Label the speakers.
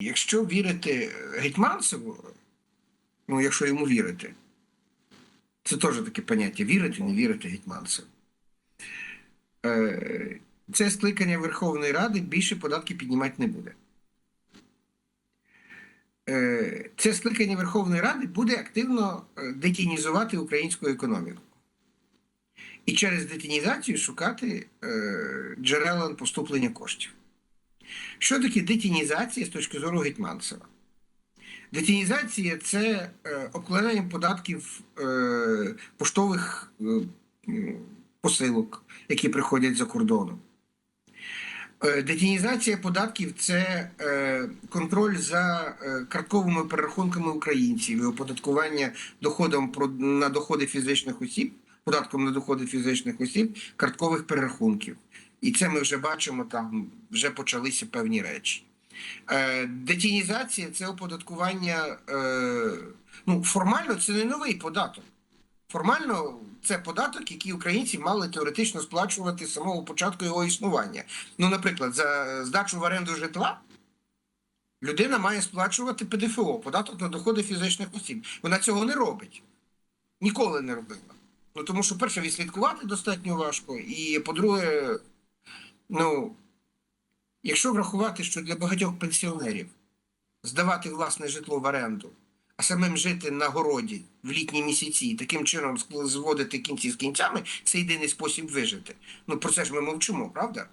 Speaker 1: Якщо вірити Гетьманцеву, ну якщо йому вірити, це теж таке поняття вірити, не вірити Гетьманцеву. Е, Це скликання Верховної Ради більше податки піднімати не буде. Е, Це скликання Верховної Ради буде активно е, детінізувати українську економіку. І через детінізацію шукати е, джерела поступлення коштів. Що таке детінізація з точки зору Гетьманцева? Детінізація це е, обкладання податків е, поштових е, посилок, які приходять за кордоном. Детінізація податків це контроль за картковими перерахунками українців і оподаткування доходом на доходи фізичних осіб, податком на доходи фізичних осіб, карткових перерахунків. І це ми вже бачимо, там вже почалися певні речі. Е, детінізація це оподаткування. Е, ну, формально це не новий податок. Формально це податок, який українці мали теоретично сплачувати з самого початку його існування. Ну, наприклад, за здачу в оренду житла людина має сплачувати ПДФО, податок на доходи фізичних осіб. Вона цього не робить. Ніколи не робила. Ну тому що, перше, відслідкувати достатньо важко, і по-друге, ну, якщо врахувати, що для багатьох пенсіонерів здавати власне житло в оренду, а самим жити на городі в літні місяці, і таким чином зводити кінці з кінцями, це єдиний спосіб вижити. Ну про це ж ми мовчимо, правда?